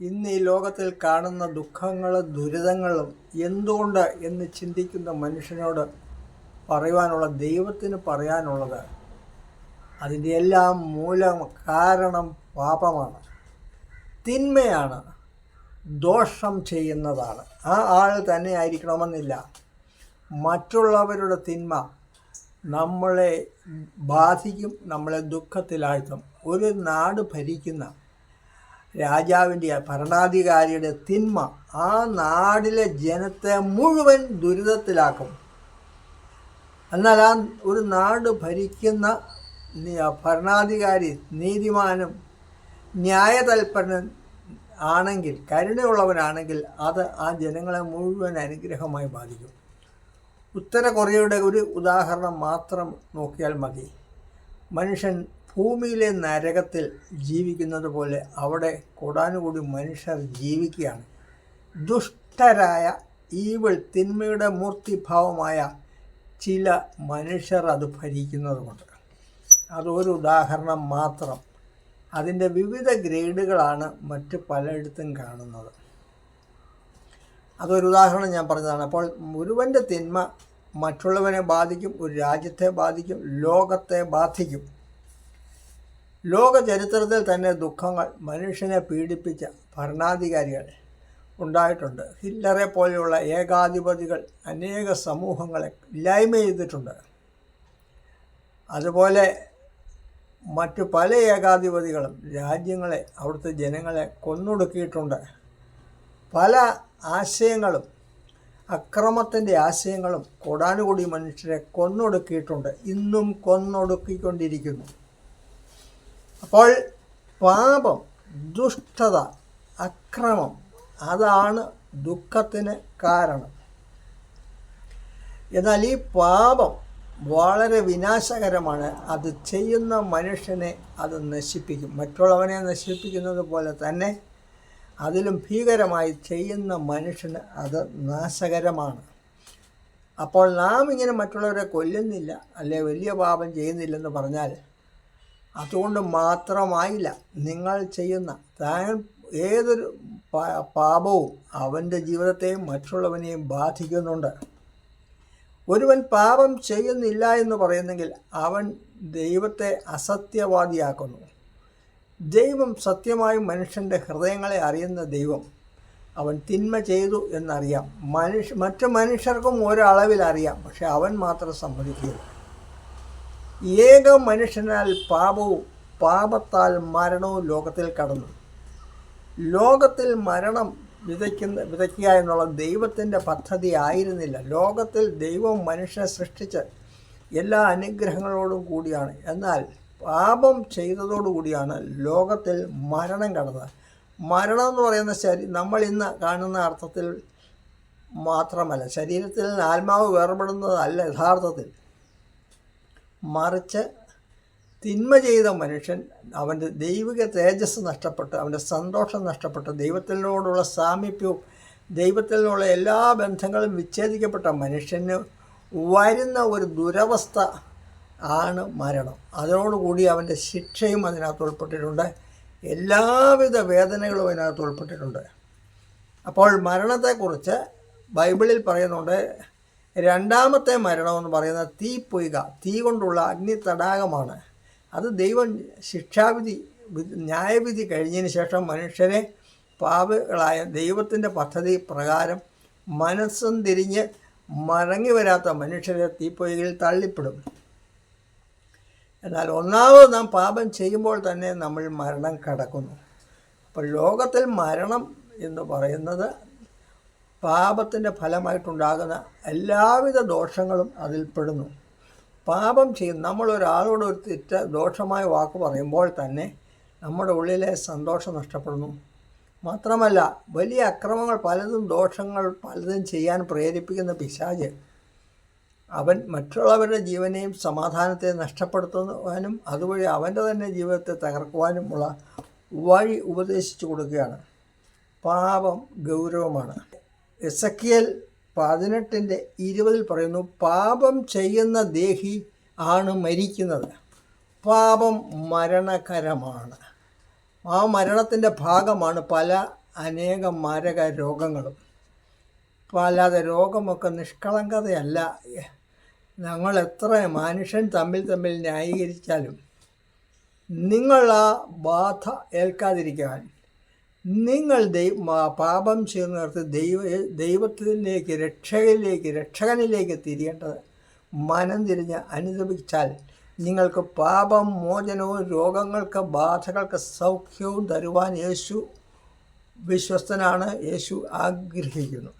ഇന്ന് ഈ ലോകത്തിൽ കാണുന്ന ദുഃഖങ്ങളും ദുരിതങ്ങളും എന്തുകൊണ്ട് എന്ന് ചിന്തിക്കുന്ന മനുഷ്യനോട് പറയുവാനുള്ള ദൈവത്തിന് പറയാനുള്ളത് അതിന്റെ എല്ലാം മൂലം കാരണം പാപമാണ്. തിന്മയാണ്. ദോഷം ചെയ്യുന്നതാണ്. ആ ആൾ തന്നെ ആയിരിക്കണമെന്നില്ല. മറ്റുള്ളവരുടെ തിന്മ നമ്മളെ ബാധിക്കും നമ്മളെ ദുഃഖത്തിലാഴ്ത്തും. ഒരു നാട് ഭരിക്കുന്ന രാജാവിന്റെ ഭരണാധികാരിയുടെ തിന്മ ആ നാടിലെ ജനത്തെ മുഴുവൻ ദുരിതത്തിലാക്കും. എന്നാൽ ആ ഒരു നാട് ഭരിക്കുന്ന ഭരണാധികാരി നീതിമാനും ന്യായതൽപരനും ആണെങ്കിൽ കരുണയുള്ളവനാണെങ്കിൽ അത് ആ ജനങ്ങളെ മുഴുവൻ അനുഗ്രഹമായി ബാധിക്കും. ഉത്തര കൊറിയയുടെ ഒരു ഉദാഹരണം മാത്രം നോക്കിയാൽ മതി. മനുഷ്യൻ ഭൂമിയിലെ നരകത്തിൽ ജീവിക്കുന്നത് പോലെ അവിടെ കൂടാനുകൂടി മനുഷ്യർ ജീവിക്കുകയാണ്. ദുഷ്ടരായ ഈവിൾ തിന്മയുടെ മൂർത്തിഭാവമായ ചില മനുഷ്യർ അത് ഭരിക്കുന്നതുകൊണ്ട് അതൊരു ഉദാഹരണം മാത്രം. അതിന്റെ വിവിധ ഗ്രേഡുകളാണ് മറ്റ് പലയിടത്തും കാണുന്നത്. അതൊരു ഉദാഹരണം ഞാൻ പറഞ്ഞതാണ്. അപ്പോൾ ഒരുവന്റെ തിന്മ മറ്റുള്ളവനെ ബാധിക്കും ഒരു രാജ്യത്തെ ബാധിക്കും ലോകത്തെ ബാധിക്കും. ലോക ചരിത്രത്തിൽ തന്നെ ദുഃഖങ്ങൾ മനുഷ്യനെ പീഡിപ്പിച്ച ഭരണാധികാരികൾ ഉണ്ടായിട്ടുണ്ട്. ഹിറ്റ്ലറെ പോലെയുള്ള ഏകാധിപതികൾ അനേക സമൂഹങ്ങളെ ഇല്ലായ്മ ചെയ്തിട്ടുണ്ട്. അതുപോലെ മറ്റു പല ഏകാധിപതികളും രാജ്യങ്ങളെ അവിടുത്തെ ജനങ്ങളെ കൊന്നൊടുക്കിയിട്ടുണ്ട്. പല ആശയങ്ങളും അക്രമത്തിന്റെ ആശയങ്ങളും കൊടാനുകൂടി മനുഷ്യരെ കൊന്നൊടുക്കിയിട്ടുണ്ട്. ഇന്നും കൊന്നൊടുക്കിക്കൊണ്ടിരിക്കുന്നു. അപ്പോൾ പാപം ദുഷ്ടത അക്രമം അതാണ് ദുഃഖത്തിന് കാരണം. എന്നാൽ ഈ പാപം വളരെ വിനാശകരമാണ്. അത് ചെയ്യുന്ന മനുഷ്യനെ അത് നശിപ്പിക്കും. മറ്റുള്ളവനെ നശിപ്പിക്കുന്നത് പോലെ തന്നെ അതിലും ഭീകരമായി ചെയ്യുന്ന മനുഷ്യന് അത് നാശകരമാണ്. അപ്പോൾ നാം ഇങ്ങനെ മറ്റുള്ളവരെ കൊല്ലുന്നില്ല അല്ലെ വലിയ പാപം ചെയ്യുന്നില്ലെന്ന് പറഞ്ഞാൽ അതുകൊണ്ട് മാത്രമായില്ല നിങ്ങൾ ചെയ്യുന്ന താൻ ഏതൊരു പാപവും അവന്റെ ജീവിതത്തെയും മറ്റുള്ളവനെയും ബാധിക്കുന്നുണ്ട്. ഒരുവൻ പാപം ചെയ്യുന്നില്ല എന്ന് പറയുന്നെങ്കിൽ അവൻ ദൈവത്തെ അസത്യവാദിയാക്കുന്നു. ദൈവം സത്യമായി മനുഷ്യന്റെ ഹൃദയങ്ങളെ അറിയുന്ന ദൈവം അവൻ തിന്മ ചെയ്തു എന്നറിയാം. മനുഷ്യ മറ്റു മനുഷ്യർക്കും ഒരളവിൽ അറിയാം പക്ഷെ അവൻ മാത്രം സമ്മതിക്കില്ല ഏക മനുഷ്യനാൽ പാപവും പാപത്താൽ മരണവും ലോകത്തിൽ കടന്നു. ലോകത്തിൽ മരണം വിതയ്ക്കുന്ന വിതയ്ക്കുക എന്നുള്ള ദൈവത്തിന്റെ പദ്ധതി ആയിരുന്നില്ല. ലോകത്തിൽ ദൈവം മനുഷ്യനെ സൃഷ്ടിച്ച് എല്ലാ അനുഗ്രഹങ്ങളോടും കൂടിയാണ്. എന്നാൽ പാപം ചെയ്തതോടുകൂടിയാണ് ലോകത്തിൽ മരണം കടന്നത്. മരണം എന്ന് പറയുന്ന ശരീ നമ്മൾ ഇന്ന് കാണുന്ന അർത്ഥത്തിൽ മാത്രമല്ല. ശരീരത്തിൽ ആത്മാവ് വേർപെടുന്നതല്ല യഥാർത്ഥത്തിൽ. മറിച്ച് തിന്മ ചെയ്ത മനുഷ്യൻ അവന്റെ ദൈവിക തേജസ് നഷ്ടപ്പെട്ട് അവന്റെ സന്തോഷം നഷ്ടപ്പെട്ട് ദൈവത്തിനോടുള്ള സാമീപ്യവും ദൈവത്തിനുള്ള എല്ലാ ബന്ധങ്ങളും വിച്ഛേദിക്കപ്പെട്ട മനുഷ്യന് വരുന്ന ഒരു ദുരവസ്ഥ ആണ് മരണം. അതോടുകൂടി അവന്റെ ശിക്ഷയും അതിനകത്ത് ഉൾപ്പെട്ടിട്ടുണ്ട്. എല്ലാവിധ വേദനകളും അതിനകത്ത് ഉൾപ്പെട്ടിട്ടുണ്ട്. അപ്പോൾ മരണത്തെക്കുറിച്ച് ബൈബിളിൽ പറയുന്നുണ്ട് രണ്ടാമത്തെ മരണം എന്ന് പറയുന്നത് തീ പൊയ്ക തീ കൊണ്ടുള്ള അഗ്നി തടാകമാണ് അത് ദൈവം ശിക്ഷാവിധി ന്യായവിധി കഴിഞ്ഞതിന് ശേഷം മനുഷ്യരെ പാപകളായ ദൈവത്തിന്റെ പദ്ധതി പ്രകാരം മനസ്സും തിരിഞ്ഞ് മടങ്ങി വരാത്ത മനുഷ്യരെ തീപ്പൊയ്കയിൽ തള്ളിപ്പെടും. എന്നാൽ ഒന്നാമത് നാം പാപം ചെയ്യുമ്പോൾ തന്നെ നമ്മൾ മരണം കടക്കുന്നു. അപ്പോൾ ലോകത്തിൽ മരണം എന്ന് പറയുന്നത് പാപത്തിന്റെ ഫലമായിട്ടുണ്ടാകുന്ന എല്ലാവിധ ദോഷങ്ങളും അതിൽപ്പെടുന്നു പാപം ചെയ്യും. നമ്മൾ ഒരാളോട് ഒരു തെറ്റ ദോഷമായ വാക്ക് പറയുമ്പോൾ തന്നെ നമ്മുടെ ഉള്ളിലെ സന്തോഷം നഷ്ടപ്പെടുന്നു. മാത്രമല്ല വലിയ അക്രമങ്ങൾ പലതും ദോഷങ്ങൾ പലതും ചെയ്യാൻ പ്രേരിപ്പിക്കുന്ന പിശാജ് അവൻ മറ്റുള്ളവരുടെ ജീവനെയും സമാധാനത്തെ നഷ്ടപ്പെടുത്തുവാനും അതുവഴി അവന്റെ തന്നെ ജീവിതത്തെ തകർക്കുവാനുമുള്ള വഴി ഉപദേശിച്ചു കൊടുക്കുകയാണ്. പാപം ഗൗരവമാണ്. എസക്കിയൽ പതിനെട്ടിന്റെ ഇരുപതിൽ പറയുന്നു പാപം ചെയ്യുന്ന ദേഹി ആണ് മരിക്കുന്നത്. പാപം മരണകരമാണ്. ആ മരണത്തിന്റെ ഭാഗമാണ് പല അനേകം മാരക രോഗങ്ങളും. അല്ലാതെ രോഗമൊക്കെ നിഷ്കളങ്കതയല്ല. ഞങ്ങൾ എത്ര മനുഷ്യൻ തമ്മിൽ തമ്മിൽ ന്യായീകരിച്ചാലും നിങ്ങൾ ആ ബാധ ഏൽക്കാതിരിക്കാൻ നിങ്ങൾ ദൈവ പാപം ചെയ്യുന്നിടത്ത് ദൈവ ദൈവത്തിലേക്ക് രക്ഷകയിലേക്ക് രക്ഷകനിലേക്ക് തിരിയേണ്ടത് മനം തിരിഞ്ഞ് അനുദപിച്ചാൽ നിങ്ങൾക്ക് പാപം മോചനവും രോഗങ്ങൾക്ക് ബാധകൾക്ക് സൗഖ്യവും തരുവാൻ യേശു വിശ്വസ്തനാണ്. യേശു ആഗ്രഹിക്കുന്നു.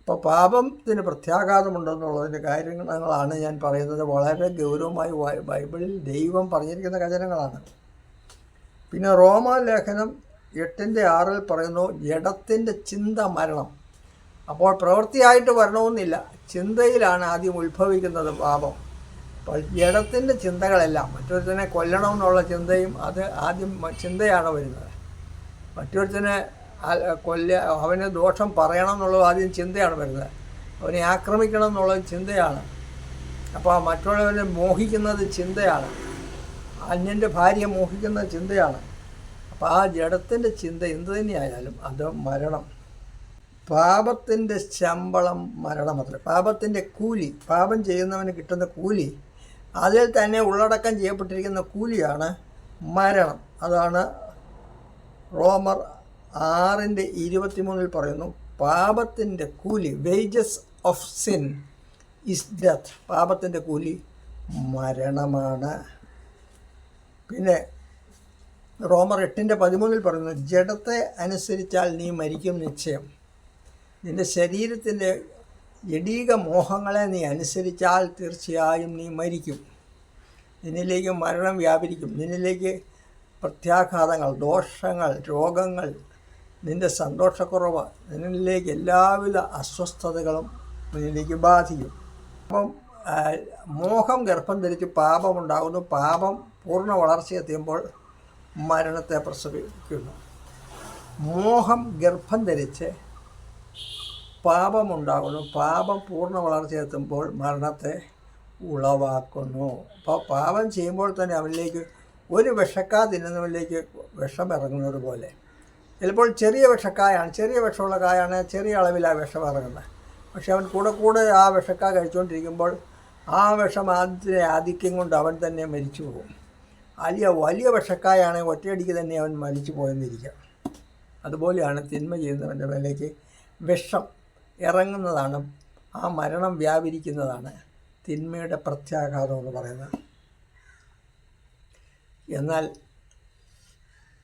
അപ്പോൾ പാപത്തിന് പ്രത്യാഘാതമുണ്ടെന്നുള്ളതിന്റെ കാര്യങ്ങളാണ് ഞാൻ പറയുന്നത്. വളരെ ഗൗരവമായി ബൈബിളിൽ ദൈവം പറഞ്ഞിരിക്കുന്ന വചനങ്ങളാണ്. പിന്നെ റോമാലേഖനം എട്ടിന്റെ ആറിൽ പറയുന്നു ജഡത്തിന്റെ ചിന്ത മരണം. അപ്പോൾ പ്രവൃത്തിയായിട്ട് വരണമെന്നില്ല. ചിന്തയിലാണ് ആദ്യം ഉത്ഭവിക്കുന്നത് പാപം. ജഡത്തിന്റെ ചിന്തകളെല്ലാം മറ്റൊരുത്തനെ കൊല്ലണമെന്നുള്ള ചിന്തയും അത് ആദ്യം ചിന്തയാണ് വരുന്നത്. മറ്റൊരുത്തനെ കൊല്ല അവന് ദോഷം പറയണം എന്നുള്ളത് ആദ്യം ചിന്തയാണ് വരുന്നത്. അവനെ ആക്രമിക്കണം എന്നുള്ളത് ചിന്തയാണ്. അപ്പോൾ മറ്റുള്ളവനെ മോഹിക്കുന്നത് ചിന്തയാണ്. അന്യന്റെ ഭാര്യ മോഹിക്കുന്ന ചിന്തയാണ്. അപ്പോൾ ആ ജഡത്തിന്റെ ചിന്ത എന്തു തന്നെയായാലും അത് മരണം. പാപത്തിന്റെ ശമ്പളം മരണമത്രേ പാപത്തിന്റെ കൂലി പാപം ചെയ്യുന്നവന് കിട്ടുന്ന കൂലി അതിൽ തന്നെ ഉള്ളടക്കം ചെയ്യപ്പെട്ടിരിക്കുന്ന കൂലിയാണ് മരണം. അതാണ് റോമർ ആറിന്റെ ഇരുപത്തിമൂന്നിൽ പറയുന്നു പാപത്തിന്റെ കൂലി wages of sin is death പാപത്തിന്റെ കൂലി മരണമാണ്. പിന്നെ റോമർ എട്ടിന്റെ പതിമൂന്നിൽ പറയുന്നു ജഡത്തെ അനുസരിച്ചാൽ നീ മരിക്കും നിശ്ചയം. നിന്റെ ശരീരത്തിന്റെ ജഡീക മോഹങ്ങളെ നീ അനുസരിച്ചാൽ തീർച്ചയായും നീ മരിക്കും. നിന്നിലേക്ക് മരണം വ്യാപരിക്കും. നിന്നിലേക്ക് പ്രത്യാഘാതങ്ങൾ ദോഷങ്ങൾ രോഗങ്ങൾ നിന്റെ സന്തോഷക്കുറവ് നിന്നിലേക്ക് എല്ലാവിധ അസ്വസ്ഥതകളും നിന്നിലേക്ക് ബാധിക്കും. അപ്പം മോഹം ഗർഭം ധരിച്ച് പാപമുണ്ടാകുന്നു. പാപം പൂർണ വളർച്ചയെത്തിയുമ്പോൾ മരണത്തെ പ്രസവിക്കുന്നു. മോഹം ഗർഭം ധരിച്ച് പാപമുണ്ടാകുന്നു. പാപം പൂർണ വളർച്ചയെത്തുമ്പോൾ മരണത്തെ ഉളവാക്കുന്നു. അപ്പോൾ പാപം ചെയ്യുമ്പോൾ തന്നെ അവനിലേക്ക് ഒരു വിഷക്കാ തിന്നുന്നവനിലേക്ക് വിഷം ഇറങ്ങുന്നത് പോലെ. ചിലപ്പോൾ ചെറിയ വിഷക്കായാണ് ചെറിയ വിഷമുള്ള കായാണ് ചെറിയ അളവിൽ ആ വിഷം ഇറങ്ങുന്നത്. പക്ഷെ അവൻ കൂടെ കൂടെ ആ വിഷക്കാ കഴിച്ചുകൊണ്ടിരിക്കുമ്പോൾ ആ വിഷം ആദ്യത്തെ ആധിക്യം കൊണ്ട് അവൻ തന്നെ മരിച്ചു പോകും. വലിയ വലിയ പക്ഷക്കായാണ് ഒറ്റയടിക്ക് തന്നെ അവൻ മരിച്ചു പോയെന്നിരിക്കുക. അതുപോലെയാണ് തിന്മ ചെയ്യുന്നവന്റെ മേലേക്ക് വിഷം ഇറങ്ങുന്നതാണ് ആ മരണം വ്യാപരിക്കുന്നതാണ് തിന്മയുടെ പ്രത്യാഘാതം എന്ന് പറയുന്നത്. എന്നാൽ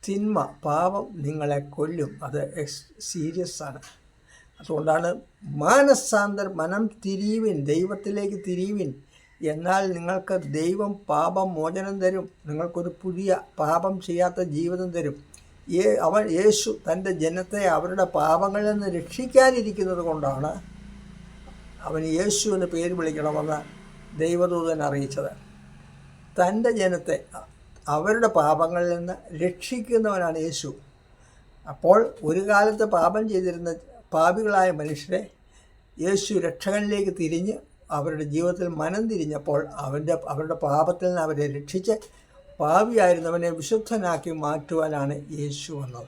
തിന്മ പാപം നിങ്ങളെ കൊല്ലും. അത് സീരിയസ് ആണ്. അതുകൊണ്ടാണ് മാനസാന്തർ മനം തിരിയുവിൻ ദൈവത്തിലേക്ക് തിരിയുവിൻ. എന്നാൽ നിങ്ങൾക്ക് ദൈവം പാപം മോചനം തരും. നിങ്ങൾക്കൊരു പുതിയ പാപം ചെയ്യാത്ത ജീവിതം തരും. ഏ അവൻ യേശു തന്റെ ജനത്തെ അവരുടെ പാപങ്ങളിൽ നിന്ന് രക്ഷിക്കാനിരിക്കുന്നത് കൊണ്ടാണ് അവൻ യേശു എന്ന് പേര് വിളിക്കണമെന്ന് ദൈവദൂതൻ അറിയിച്ചത്. തന്റെ ജനത്തെ അവരുടെ പാപങ്ങളിൽ നിന്ന് രക്ഷിക്കുന്നവനാണ് യേശു. അപ്പോൾ ഒരു കാലത്ത് പാപം ചെയ്തിരുന്ന പാപികളായ മനുഷ്യരെ യേശു രക്ഷകനിലേക്ക് തിരിഞ്ഞ് അവരുടെ ജീവിതത്തിൽ മനം തിരിഞ്ഞപ്പോൾ അവന്റെ അവരുടെ പാപത്തിൽ നിന്ന് അവരെ രക്ഷിച്ച് പാപിയായിരുന്നവനെ വിശുദ്ധനാക്കി മാറ്റുവാനാണ് യേശു വന്നത്.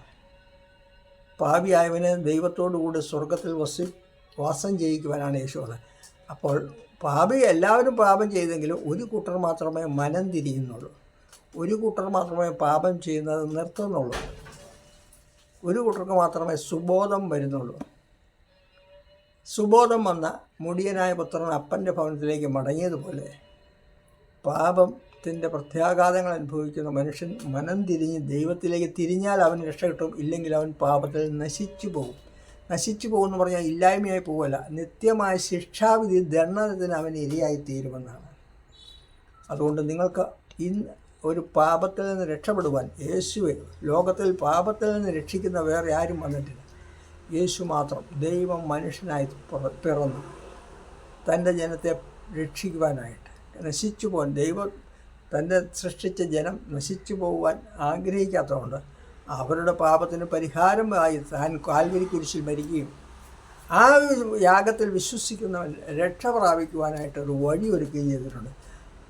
പാവിയായവനെ ദൈവത്തോടുകൂടി സ്വർഗത്തിൽ വസി വാസം ചെയ്യിക്കുവാനാണ് യേശു വന്നത്. അപ്പോൾ പാപി എല്ലാവരും പാപം ചെയ്തെങ്കിലും ഒരു കൂട്ടർ മാത്രമേ മനം തിരിയുന്നുള്ളൂ. ഒരു കൂട്ടർ മാത്രമേ പാപം ചെയ്യുന്നത് നിർത്തുന്നുള്ളൂ. ഒരു കൂട്ടർക്ക് മാത്രമേ സുബോധം വരുന്നുള്ളൂ. സുബോധം വന്ന മുടിയനായ പുത്രൻ അപ്പന്റെ ഭവനത്തിലേക്ക് മടങ്ങിയതുപോലെ പാപത്തിന്റെ പ്രത്യാഘാതങ്ങൾ അനുഭവിക്കുന്ന മനുഷ്യൻ മനം തിരിഞ്ഞ് ദൈവത്തിലേക്ക് തിരിഞ്ഞാൽ അവൻ രക്ഷ കിട്ടും. ഇല്ലെങ്കിൽ അവൻ പാപത്തിൽ നശിച്ചു പോകും. നശിച്ചു പോകുമെന്ന് പറഞ്ഞാൽ ഇല്ലായ്മയായി പോവല്ല നിത്യമായ ശിക്ഷാവിധി ദണ്ഡനത്തിന് അവൻ ഇരയായി തീരുമെന്നാണ്. അതുകൊണ്ട് നിങ്ങൾക്ക് ഇന്ന് ഒരു പാപത്തിൽ നിന്ന് രക്ഷപ്പെടുവാൻ യേശുവെ ലോകത്തിൽ പാപത്തിൽ നിന്ന് രക്ഷിക്കുന്ന വേറെ ആരും വന്നിട്ടില്ല. യേശു മാത്രം ദൈവം മനുഷ്യനായി പിറ- പിറന്നു. തന്റെ ജനത്തെ രക്ഷിക്കുവാനായിട്ട്. നശിച്ചു പോകാൻ ദൈവം തന്റെ സൃഷ്ടിച്ച ജനം നശിച്ചു പോകുവാൻ ആഗ്രഹിക്കാത്തതുകൊണ്ട് അവരുടെ പാപത്തിന് പരിഹാരമായി താൻ കാൽവരി കുരിശിൽ മരിക്കുകയും ആ യാഗത്തിൽ വിശ്വസിക്കുന്നവൻ രക്ഷ പ്രാപിക്കുവാനായിട്ട് ഒരു വഴി ഒരുക്കുകയും ചെയ്തിട്ടുണ്ട്.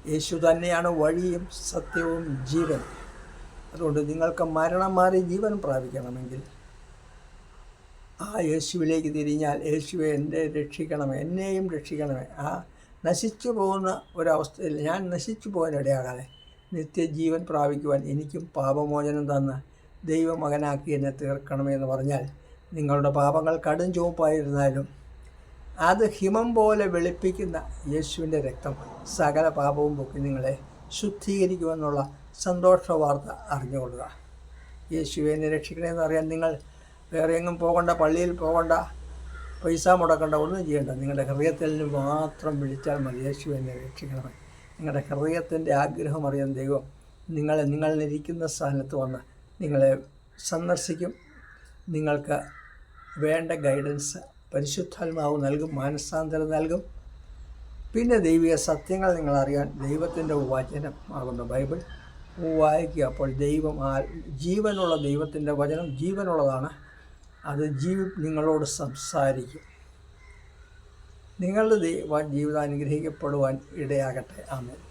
യേശു തന്നെയാണ് വഴിയും സത്യവും ജീവനും. അതുകൊണ്ട് നിങ്ങൾക്ക് മരണം മാറി ജീവൻ പ്രാപിക്കണമെങ്കിൽ ആ യേശുവിലേക്ക് തിരിഞ്ഞാൽ യേശുവെ എന്നെ രക്ഷിക്കണമേ എന്നെയും രക്ഷിക്കണമേ. ആ നശിച്ചു പോകുന്ന ഒരവസ്ഥയിൽ ഞാൻ നശിച്ചു പോകാനിടയാകാതെ നിത്യജീവൻ പ്രാപിക്കുവാൻ എനിക്കും പാപമോചനം തന്ന് ദൈവമകനാക്കി എന്നെ തീർക്കണമെന്ന് പറഞ്ഞാൽ നിങ്ങളുടെ പാപങ്ങൾ കടും ചുവപ്പായിരുന്നാലും അത് ഹിമം പോലെ വെളുപ്പിക്കുന്ന യേശുവിന്റെ രക്തം സകല പാപവും പൊക്കി നിങ്ങളെ ശുദ്ധീകരിക്കുമെന്നുള്ള സന്തോഷ വാർത്ത അറിഞ്ഞുകൊള്ളുക. യേശുവിനെ രക്ഷിക്കണമെന്ന് അറിയാൻ നിങ്ങൾ വേറെ എങ്ങും പോകണ്ട പള്ളിയിൽ പോകണ്ട പൈസ മുടക്കണ്ട ഒന്നും ചെയ്യണ്ട. നിങ്ങളുടെ ഹൃദയത്തിൽ മാത്രം വിളിച്ചാൽ മതി. യേശു എന്നെ രക്ഷിക്കണമേ. നിങ്ങളുടെ ഹൃദയത്തിന്റെ ആഗ്രഹം അറിയാൻ ദൈവം നിങ്ങളെ നിങ്ങളിരിക്കുന്ന സ്ഥാനത്ത് വന്ന് നിങ്ങളെ സന്ദർശിക്കും. നിങ്ങൾക്ക് വേണ്ട ഗൈഡൻസ് പരിശുദ്ധാത്മാവ് നൽകും മാനസാന്തരം നൽകും. പിന്നെ ദൈവിക സത്യങ്ങൾ നിങ്ങൾ അറിയാൻ ദൈവത്തിന്റെ വചനം ആകുന്ന. ബൈബിൾ വായിക്കുക അപ്പോൾ ദൈവം ആ ജീവനുള്ള ദൈവത്തിന്റെ വചനം ജീവനുള്ളതാണ്. അത് ജീവി നിങ്ങളോട് സംസാരിക്കും. നിങ്ങളുടെ ദൈവം ജീവിതം അനുഗ്രഹിക്കപ്പെടുവാൻ ഇടയാകട്ടെ. ആമേൻ.